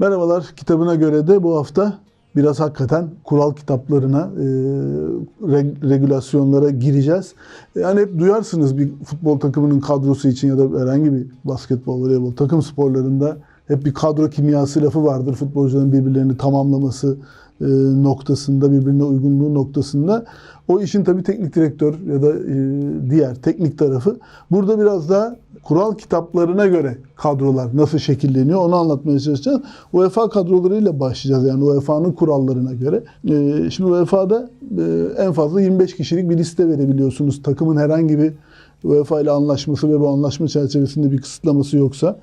Merhabalar kitabına göre de bu hafta biraz hakikaten kural kitaplarına, e, reg- regülasyonlara gireceğiz. Yani hep duyarsınız bir futbol takımının kadrosu için ya da herhangi bir basketbol, voleybol takım sporlarında hep bir kadro kimyası lafı vardır. Futbolcuların birbirlerini tamamlaması noktasında, birbirine uygunluğu noktasında. O işin tabii teknik direktör ya da e, diğer teknik tarafı. Burada biraz daha kural kitaplarına göre kadrolar nasıl şekilleniyor onu anlatmaya çalışacağız. UEFA kadrolarıyla başlayacağız yani UEFA'nın kurallarına göre. E, şimdi UEFA'da e, en fazla 25 kişilik bir liste verebiliyorsunuz. Takımın herhangi bir UEFA ile anlaşması ve bu anlaşma çerçevesinde bir kısıtlaması yoksa.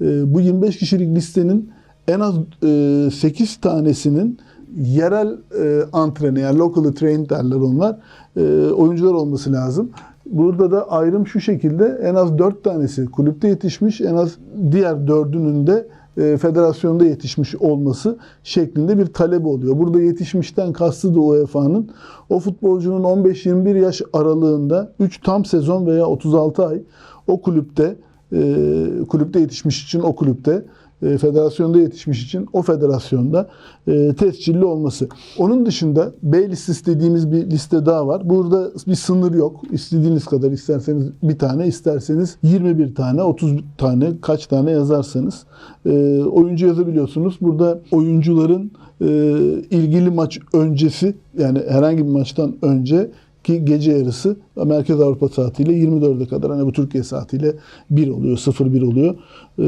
E, bu 25 kişilik listenin en az e, 8 tanesinin yerel e, antrene yani locally trained derler onlar e, oyuncular olması lazım. Burada da ayrım şu şekilde en az 4 tanesi kulüpte yetişmiş en az diğer dördünün de e, federasyonda yetişmiş olması şeklinde bir talep oluyor. Burada yetişmişten kastı da UEFA'nın o futbolcunun 15-21 yaş aralığında 3 tam sezon veya 36 ay o kulüpte e, kulüpte yetişmiş için o kulüpte e, federasyonda yetişmiş için o federasyonda e, tescilli olması. Onun dışında B listesi dediğimiz bir liste daha var. Burada bir sınır yok. İstediğiniz kadar isterseniz bir tane, isterseniz 21 tane, 30 tane, kaç tane yazarsanız e, oyuncu yazabiliyorsunuz. Burada oyuncuların e, ilgili maç öncesi yani herhangi bir maçtan önce ki gece yarısı Merkez Avrupa saatiyle 24'e kadar hani bu Türkiye saatiyle 1 oluyor, 0-1 oluyor. Ee,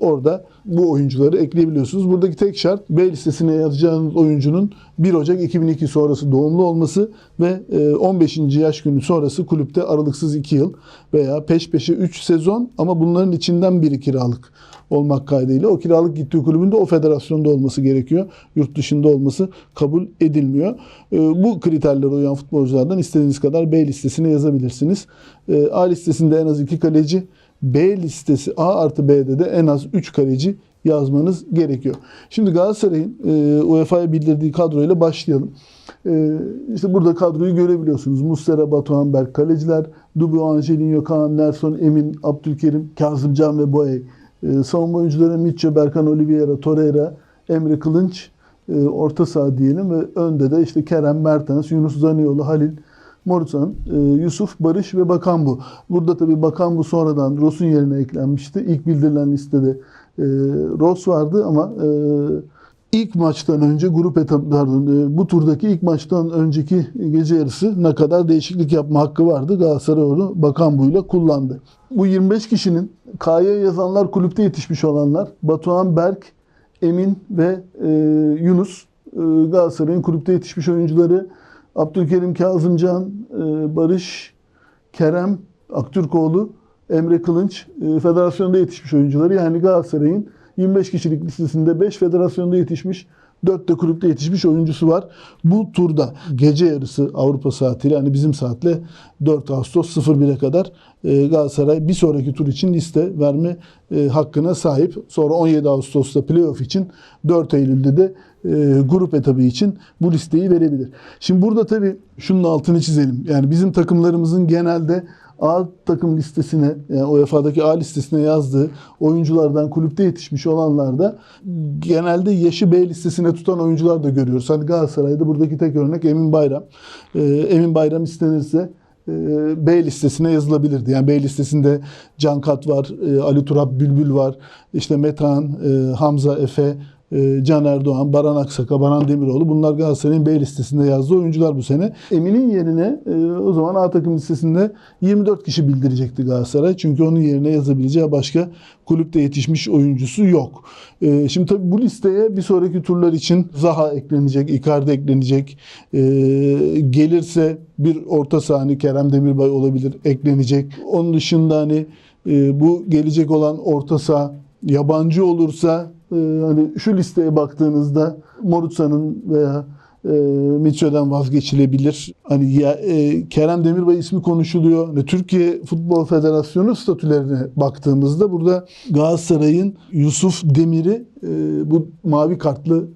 orada bu oyuncuları ekleyebiliyorsunuz. Buradaki tek şart B listesine yazacağınız oyuncunun 1 Ocak 2002 sonrası doğumlu olması ve e, 15. yaş günü sonrası kulüpte aralıksız 2 yıl veya peş peşe 3 sezon ama bunların içinden biri kiralık olmak kaydıyla o kiralık gittiği kulübünde o federasyonda olması gerekiyor. Yurt dışında olması kabul edilmiyor. Ee, Bu kriterlere uyan futbolculardan istediğiniz kadar B listesine yazabilirsiniz. Ee, A listesinde en az 2 kaleci, B listesi A artı B'de de en az 3 kaleci yazmanız gerekiyor. Şimdi Galatasaray'ın e, UEFA'ya bildirdiği kadroyla başlayalım. E, işte burada kadroyu görebiliyorsunuz. Muslera, Batuhan, Berk, kaleciler, Dubu, Angelinho, Kaan, Nelson, Emin, Abdülkerim, Kazımcan ve Boey. E, savunma oyuncuları Mitchell, Berkan Oliveira, Torreira, Emre Kılınç, e, orta saha diyelim ve önde de işte Kerem, Mertens, Yunus Zanioğlu, Halil, Morutsan, e, Yusuf, Barış ve Bakan bu. Burada tabii Bakan bu sonradan Ross'un yerine eklenmişti. İlk bildirilen listede e, Ross vardı ama e, ilk maçtan önce grup etap pardon, e, bu turdaki ilk maçtan önceki gece yarısı ne kadar değişiklik yapma hakkı vardı. Galatasaray onu Bakan buyla kullandı. Bu 25 kişinin K'ya yazanlar kulüpte yetişmiş olanlar Batuhan Berk, Emin ve e, Yunus e, Galatasaray'ın kulüpte yetişmiş oyuncuları Abdülkerim Kazımcan, e, Barış, Kerem, Aktürkoğlu, Emre Kılınç e, federasyonda yetişmiş oyuncuları. Yani Galatasaray'ın 25 kişilik listesinde 5 federasyonda yetişmiş, 4 de kulüpte yetişmiş oyuncusu var. Bu turda gece yarısı Avrupa saatiyle yani bizim saatle 4 Ağustos 01'e kadar e, Galatasaray bir sonraki tur için liste verme hakkına sahip. Sonra 17 Ağustos'ta playoff için 4 Eylül'de de grup etabı için bu listeyi verebilir. Şimdi burada tabii şunun altını çizelim. Yani bizim takımlarımızın genelde A takım listesine, yani UEFA'daki A listesine yazdığı oyunculardan kulüpte yetişmiş olanlarda genelde yaşı B listesine tutan oyuncular da görüyoruz. Hani Galatasaray'da buradaki tek örnek Emin Bayram. Ee, Emin Bayram istenirse e, B listesine yazılabilirdi. Yani B listesinde Can Kat var, e, Ali Turap Bülbül var, işte Metehan, e, Hamza Efe, e, Can Erdoğan, Baran Aksaka, Baran Demiroğlu bunlar Galatasaray'ın B listesinde yazdığı oyuncular bu sene. Emin'in yerine e, o zaman A takım listesinde 24 kişi bildirecekti Galatasaray. Çünkü onun yerine yazabileceği başka kulüpte yetişmiş oyuncusu yok. E, Şimdi tabii bu listeye bir sonraki turlar için Zaha eklenecek, Icardi eklenecek. E, Gelirse bir orta sahne Kerem Demirbay olabilir, eklenecek. Onun dışında hani e, bu gelecek olan orta saha yabancı olursa e, hani şu listeye baktığınızda Morutsa'nın veya e, Mitchell'den vazgeçilebilir. Hani ya, e, Kerem Demirbay ismi konuşuluyor. Hani Türkiye Futbol Federasyonu statülerine baktığımızda burada Galatasaray'ın Yusuf Demir'i e, bu mavi kartlı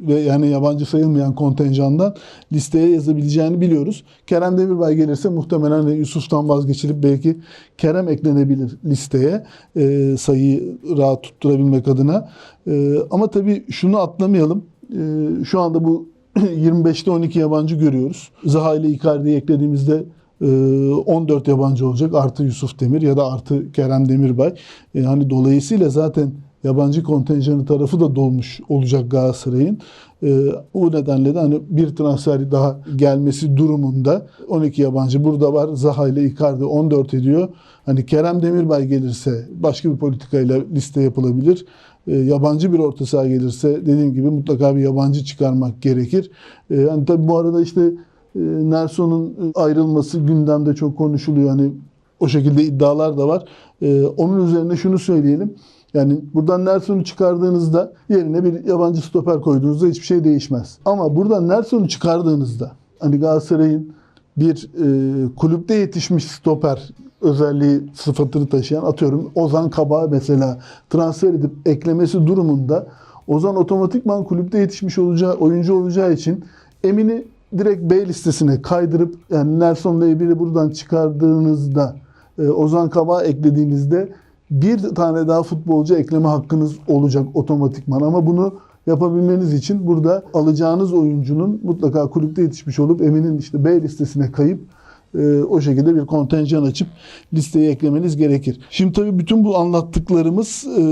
ve yani yabancı sayılmayan kontenjandan listeye yazabileceğini biliyoruz. Kerem Demirbay gelirse muhtemelen Yusuf'tan vazgeçilip belki Kerem eklenebilir listeye e, sayıyı rahat tutturabilmek adına. E, ama tabii şunu atlamayalım. E, şu anda bu 25'te 12 yabancı görüyoruz. Zaha ile Icardi'yi eklediğimizde e, 14 yabancı olacak. Artı Yusuf Demir ya da artı Kerem Demirbay. E, hani dolayısıyla zaten yabancı kontenjanı tarafı da dolmuş olacak Galatasaray'ın. E, o nedenle de hani bir transfer daha gelmesi durumunda 12 yabancı burada var. Zaha ile Icardi 14 ediyor. Hani Kerem Demirbay gelirse başka bir politikayla liste yapılabilir. E, yabancı bir orta saha gelirse dediğim gibi mutlaka bir yabancı çıkarmak gerekir. E, yani tabii bu arada işte e, Nelson'un ayrılması gündemde çok konuşuluyor. Hani o şekilde iddialar da var. Onun üzerine şunu söyleyelim. Yani buradan Nelson'u çıkardığınızda yerine bir yabancı stoper koyduğunuzda hiçbir şey değişmez. Ama buradan Nelson'u çıkardığınızda hani Galatasaray'ın bir e, kulüpte yetişmiş stoper özelliği sıfatını taşıyan atıyorum Ozan Kabak'ı mesela transfer edip eklemesi durumunda Ozan otomatikman kulüpte yetişmiş olacağı oyuncu olacağı için Emin'i direkt B listesine kaydırıp yani Nelson Leybil'i buradan çıkardığınızda e, Ozan Kabak'ı eklediğinizde bir tane daha futbolcu ekleme hakkınız olacak otomatikman. Ama bunu yapabilmeniz için burada alacağınız oyuncunun mutlaka kulüpte yetişmiş olup Emin'in işte B listesine kayıp e, o şekilde bir kontenjan açıp listeye eklemeniz gerekir. Şimdi tabii bütün bu anlattıklarımız e,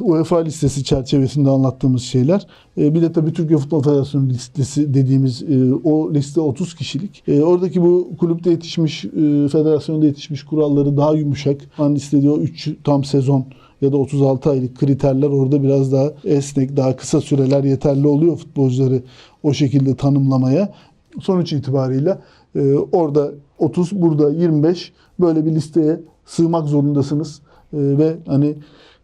UEFA listesi çerçevesinde anlattığımız şeyler. E, bir de tabii Türkiye Futbol Federasyonu listesi dediğimiz e, o liste 30 kişilik. Oradaki bu kulüpte yetişmiş, e, federasyonda yetişmiş kuralları daha yumuşak. Hani istediği o 3 tam sezon ya da 36 aylık kriterler orada biraz daha esnek, daha kısa süreler yeterli oluyor futbolcuları o şekilde tanımlamaya. Sonuç itibarıyla ee, orada 30, burada 25 böyle bir listeye sığmak zorundasınız. Ee, ve hani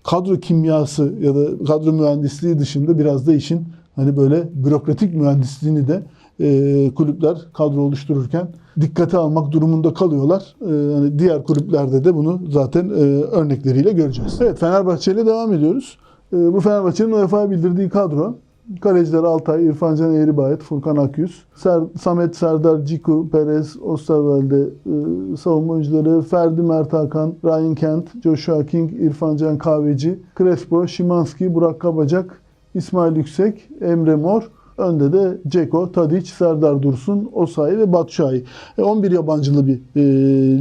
kadro kimyası ya da kadro mühendisliği dışında biraz da işin hani böyle bürokratik mühendisliğini de e, kulüpler kadro oluştururken dikkate almak durumunda kalıyorlar. E, hani diğer kulüplerde de bunu zaten e, örnekleriyle göreceğiz. Evet Fenerbahçe ile devam ediyoruz. Bu Fenerbahçe'nin UEFA'ya bildirdiği kadro Kaleciler Altay, İrfancan Eğribayat, Furkan Akyüz, Ser, Samet Serdar Ciku, Perez, Osterwelde, e, savunma oyuncuları Ferdi Mert Hakan, Ryan Kent, Joshua King, İrfancan Kahveci, Crespo, Şimanski, Burak Kabacak, İsmail Yüksek, Emre Mor, Önde de Ceko, Tadic, Serdar Dursun, Osayi ve Batshuayi. E, 11 yabancılı bir e,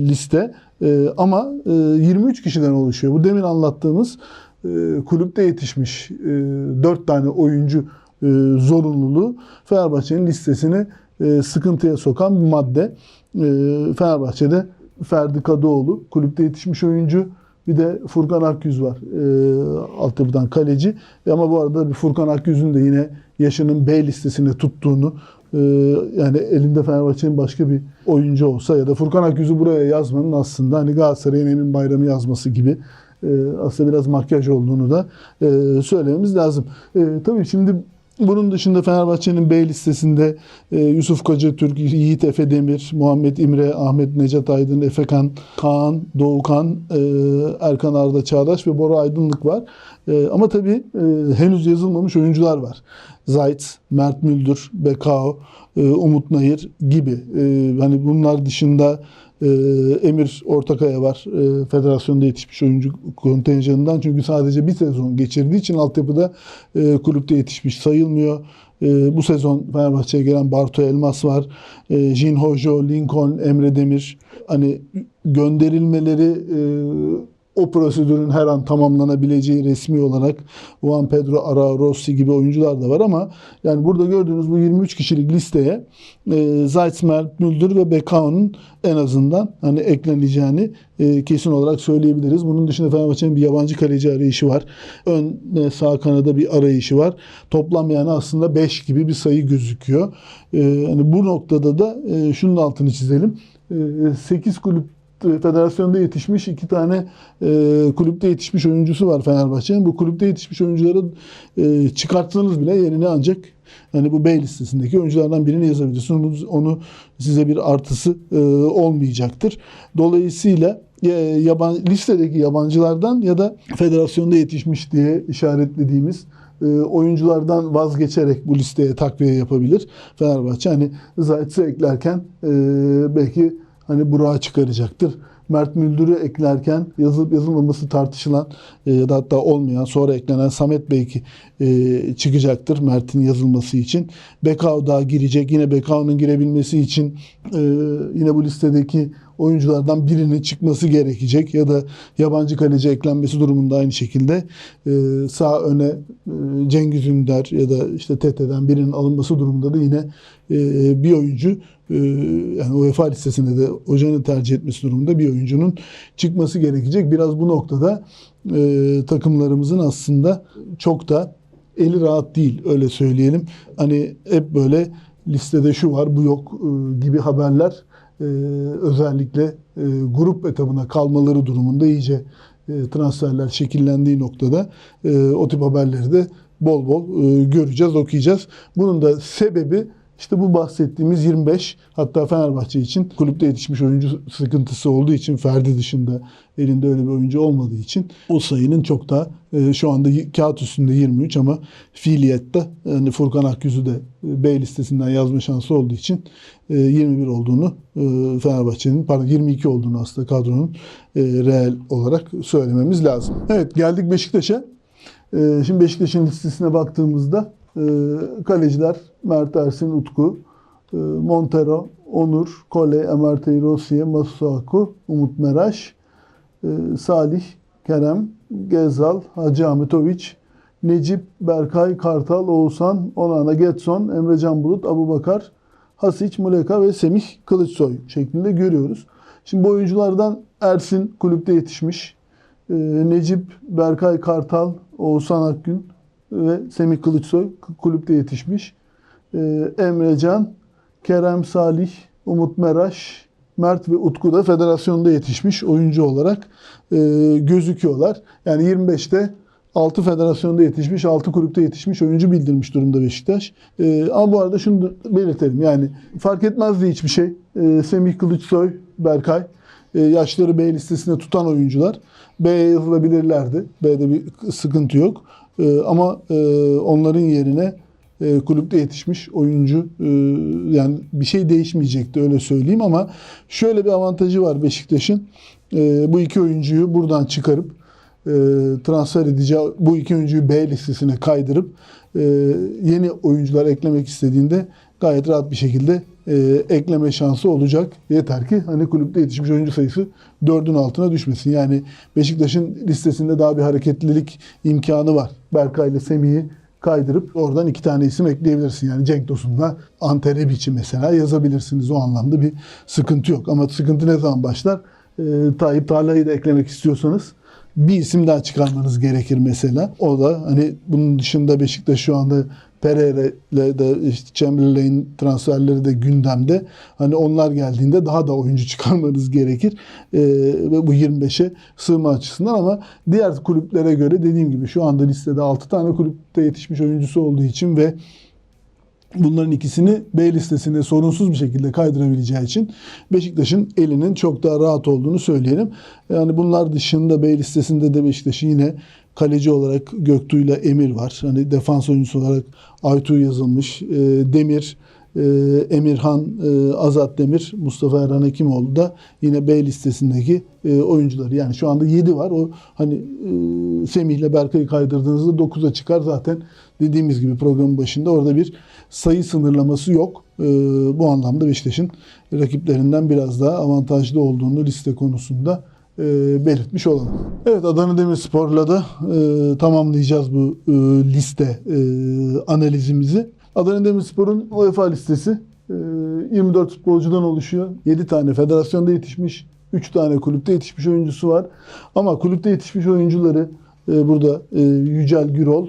liste e, ama e, 23 kişiden oluşuyor. Bu demin anlattığımız kulüpte yetişmiş e, 4 tane oyuncu e, zorunluluğu Fenerbahçe'nin listesini e, sıkıntıya sokan bir madde. E, Fenerbahçe'de Ferdi Kadıoğlu kulüpte yetişmiş oyuncu. Bir de Furkan Akyüz var. E, altyapıdan kaleci. E, ama bu arada bir Furkan Akyüz'ün de yine yaşının B listesine tuttuğunu e, yani elinde Fenerbahçe'nin başka bir oyuncu olsa ya da Furkan Akyüz'ü buraya yazmanın aslında hani Galatasaray'ın Emin Bayramı yazması gibi e, aslında biraz makyaj olduğunu da e, söylememiz lazım. E, tabii şimdi bunun dışında Fenerbahçe'nin B listesinde e, Yusuf Koca Türk, Yiğit Efe Demir, Muhammed İmre, Ahmet Necat Aydın, Efekan, Kaan, Doğukan, e, Erkan Arda Çağdaş ve Bora Aydınlık var. Ama tabii henüz yazılmamış oyuncular var. Zayt, Mert Müldür, Bekao, Umut Nayır gibi. Hani bunlar dışında e, Emir Ortakaya var. E, federasyonda yetişmiş oyuncu kontenjanından. Çünkü sadece bir sezon geçirdiği için altyapıda e, kulüpte yetişmiş sayılmıyor. E, bu sezon Fenerbahçe'ye gelen Bartu Elmas var. E, Jin Hojo, Lincoln, Emre Demir. Hani gönderilmeleri e, o prosedürün her an tamamlanabileceği resmi olarak Juan Pedro Ara Rossi gibi oyuncular da var ama yani burada gördüğünüz bu 23 kişilik listeye e, Zayt Mert Müldür ve Bekao'nun en azından hani ekleneceğini e, kesin olarak söyleyebiliriz. Bunun dışında Fenerbahçe'nin bir yabancı kaleci arayışı var. Ön e, sağ kanada bir arayışı var. Toplam yani aslında 5 gibi bir sayı gözüküyor. E, hani bu noktada da e, şunun altını çizelim. E, 8 kulüp federasyonda yetişmiş iki tane e, kulüpte yetişmiş oyuncusu var Fenerbahçe'nin. Bu kulüpte yetişmiş oyuncuları e, çıkarttığınız bile yerine ancak hani bu B listesindeki oyunculardan birini yazabilirsiniz. Onu, size bir artısı e, olmayacaktır. Dolayısıyla e, yaban, listedeki yabancılardan ya da federasyonda yetişmiş diye işaretlediğimiz e, oyunculardan vazgeçerek bu listeye takviye yapabilir Fenerbahçe. Hani Zayt'sı eklerken e, belki hani Burak'ı çıkaracaktır. Mert Müldür'ü eklerken yazılıp yazılmaması tartışılan e, ya da hatta olmayan sonra eklenen Samet belki e, çıkacaktır Mert'in yazılması için. Bekao daha girecek. Yine Bekao'nun girebilmesi için e, yine bu listedeki oyunculardan birinin çıkması gerekecek ya da yabancı kaleci eklenmesi durumunda aynı şekilde e, sağ öne e, Cengiz Ünder ya da işte TT'den birinin alınması durumunda da yine e, bir oyuncu yani UEFA listesinde de hocanın tercih etmesi durumunda bir oyuncunun çıkması gerekecek. Biraz bu noktada e, takımlarımızın aslında çok da eli rahat değil öyle söyleyelim. Hani hep böyle listede şu var bu yok e, gibi haberler e, özellikle e, grup etabına kalmaları durumunda iyice e, transferler şekillendiği noktada e, o tip haberleri de bol bol e, göreceğiz, okuyacağız. Bunun da sebebi işte bu bahsettiğimiz 25 hatta Fenerbahçe için kulüpte yetişmiş oyuncu sıkıntısı olduğu için Ferdi dışında elinde öyle bir oyuncu olmadığı için o sayının çok daha e, şu anda kağıt üstünde 23 ama fiiliyette yani Furkan Akyüz'ü de e, B listesinden yazma şansı olduğu için e, 21 olduğunu e, Fenerbahçe'nin pardon 22 olduğunu aslında kadronun e, reel olarak söylememiz lazım. Evet geldik Beşiktaş'a. E, şimdi Beşiktaş'ın listesine baktığımızda kaleciler Mert Ersin Utku, e, Montero, Onur, Kole, Emertey Rossiye, Masuaku, Umut Meraş, e, Salih, Kerem, Gezal, Hacı Ahmetoviç, Necip, Berkay, Kartal, Oğuzhan, Onana, Getson, Emrecan Bulut, Abubakar, Hasic, Muleka ve Semih Kılıçsoy şeklinde görüyoruz. Şimdi bu oyunculardan Ersin kulüpte yetişmiş. E, Necip, Berkay Kartal, Oğuzhan Akgün ve Semih Kılıçsoy kulüpte yetişmiş. E, Emrecan, Kerem Salih, Umut Meraş, Mert ve Utku da federasyonda yetişmiş oyuncu olarak e, gözüküyorlar. Yani 25'te 6 federasyonda yetişmiş, 6 kulüpte yetişmiş oyuncu bildirmiş durumda Beşiktaş. E, ama bu arada şunu belirtelim. Yani fark etmezdi hiçbir şey. E, Semih Kılıçsoy, Berkay e, yaşları B listesinde tutan oyuncular. B'ye yazılabilirlerdi. B'de bir sıkıntı yok. E, ama e, onların yerine e, kulüpte yetişmiş oyuncu e, yani bir şey değişmeyecekti öyle söyleyeyim ama şöyle bir avantajı var Beşiktaş'ın. E, bu iki oyuncuyu buradan çıkarıp e, transfer edeceği bu iki oyuncuyu B listesine kaydırıp e, yeni oyuncular eklemek istediğinde gayet rahat bir şekilde e, ekleme şansı olacak. Yeter ki hani kulüpte yetişmiş oyuncu sayısı 4'ün altına düşmesin. Yani Beşiktaş'ın listesinde daha bir hareketlilik imkanı var. Berkay ile Semih'i kaydırıp oradan iki tane isim ekleyebilirsin. Yani Cenk Tosun'la Ante Rebic'i mesela yazabilirsiniz. O anlamda bir sıkıntı yok. Ama sıkıntı ne zaman başlar? E, Tayyip Tarla'yı da eklemek istiyorsanız bir isim daha çıkarmanız gerekir mesela. O da hani bunun dışında Beşiktaş şu anda Pereira ile de işte Chamberlain transferleri de gündemde. Hani onlar geldiğinde daha da oyuncu çıkarmanız gerekir. Ee, ve bu 25'e sığma açısından ama diğer kulüplere göre dediğim gibi şu anda listede 6 tane kulüpte yetişmiş oyuncusu olduğu için ve Bunların ikisini B listesine sorunsuz bir şekilde kaydırabileceği için Beşiktaş'ın elinin çok daha rahat olduğunu söyleyelim. Yani bunlar dışında B listesinde de Beşiktaş'ın yine kaleci olarak Göktuğ ile Emir var. Hani defans oyuncusu olarak Aytu yazılmış. E, Demir, e, Emirhan, e, Azat Demir, Mustafa Erhan Hekimoğlu da yine B listesindeki e, oyuncuları. Yani şu anda 7 var. O hani e, Semih ile Berkay'ı kaydırdığınızda 9'a çıkar zaten. Dediğimiz gibi programın başında orada bir sayı sınırlaması yok. E, bu anlamda Beşiktaş'ın rakiplerinden biraz daha avantajlı olduğunu liste konusunda e, belirtmiş olalım. Evet Adana Demirspor'la da e, tamamlayacağız bu e, liste e, analizimizi. Adana Demirspor'un UEFA listesi e, 24 futbolcudan oluşuyor. 7 tane federasyonda yetişmiş, 3 tane kulüpte yetişmiş oyuncusu var. Ama kulüpte yetişmiş oyuncuları e, burada e, Yücel Gürol,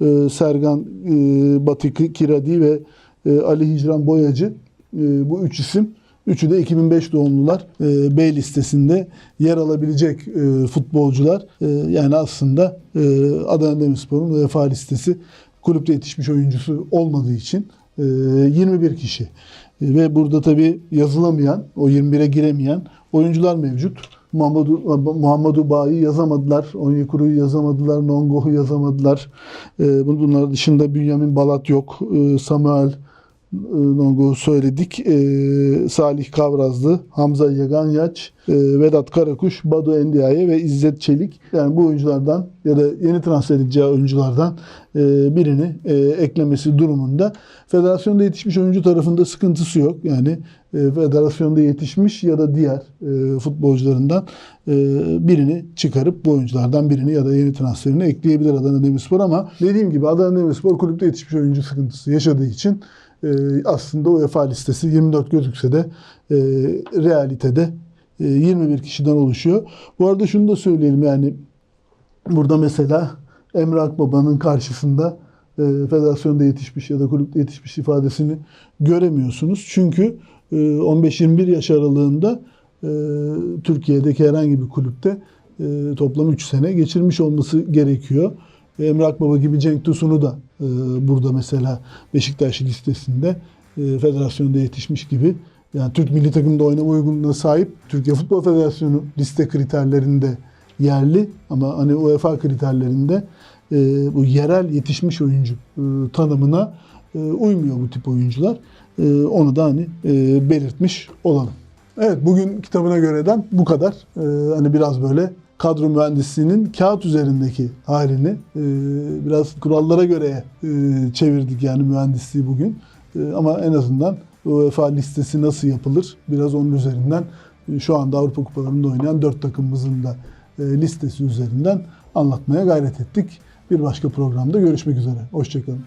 e, Sergan e, Batık Kiradi ve e, Ali Hicran Boyacı e, bu üç isim Üçü de 2005 doğumlular e, B listesinde yer alabilecek e, futbolcular. E, yani aslında e, Adana Demirspor'un UEFA listesi kulüpte yetişmiş oyuncusu olmadığı için e, 21 kişi. E, ve burada tabii yazılamayan, o 21'e giremeyen oyuncular mevcut. Muhammadu, Muhammadu Bağ'ı yazamadılar. Onyekuru'yu yazamadılar. Nongo'yu yazamadılar. E, bunlar dışında Bünyamin Balat yok. Samuel e, Nongo'yu söyledik. E, Salih Kavrazlı, Hamza Yaganyaç, e, Vedat Karakuş, Badu Endiaye ve İzzet Çelik. Yani bu oyunculardan ya da yeni transfer edeceği oyunculardan e, birini e, eklemesi durumunda. Federasyonda yetişmiş oyuncu tarafında sıkıntısı yok. Yani e, federasyonda yetişmiş ya da diğer e, futbolcularından e, birini çıkarıp bu oyunculardan birini ya da yeni transferini ekleyebilir Adana Demirspor ama dediğim gibi Adana Demirspor kulüpte yetişmiş oyuncu sıkıntısı yaşadığı için e, aslında UEFA listesi 24 gözükse de e, realitede e, 21 kişiden oluşuyor. Bu arada şunu da söyleyelim yani burada mesela Emre Akbaba'nın karşısında e, federasyonda yetişmiş ya da kulüpte yetişmiş ifadesini göremiyorsunuz. Çünkü e, 15-21 yaş aralığında e, Türkiye'deki herhangi bir kulüpte e, toplam 3 sene geçirmiş olması gerekiyor. Emre Akbaba gibi Cenk Tosun'u da e, burada mesela Beşiktaş listesinde e, federasyonda yetişmiş gibi yani Türk milli takımda oynama uygunluğuna sahip Türkiye Futbol Federasyonu liste kriterlerinde yerli ama hani UEFA kriterlerinde e, bu yerel yetişmiş oyuncu e, tanımına e, uymuyor bu tip oyuncular. E, onu da hani e, belirtmiş olalım. Evet bugün kitabına göreden bu kadar. E, hani biraz böyle kadro mühendisliğinin kağıt üzerindeki halini e, biraz kurallara göre e, çevirdik yani mühendisliği bugün. E, ama en azından UEFA listesi nasıl yapılır biraz onun üzerinden e, şu anda Avrupa Kupalarında oynayan dört takımımızın da e, listesi üzerinden anlatmaya gayret ettik. Bir başka programda görüşmek üzere. Hoşçakalın.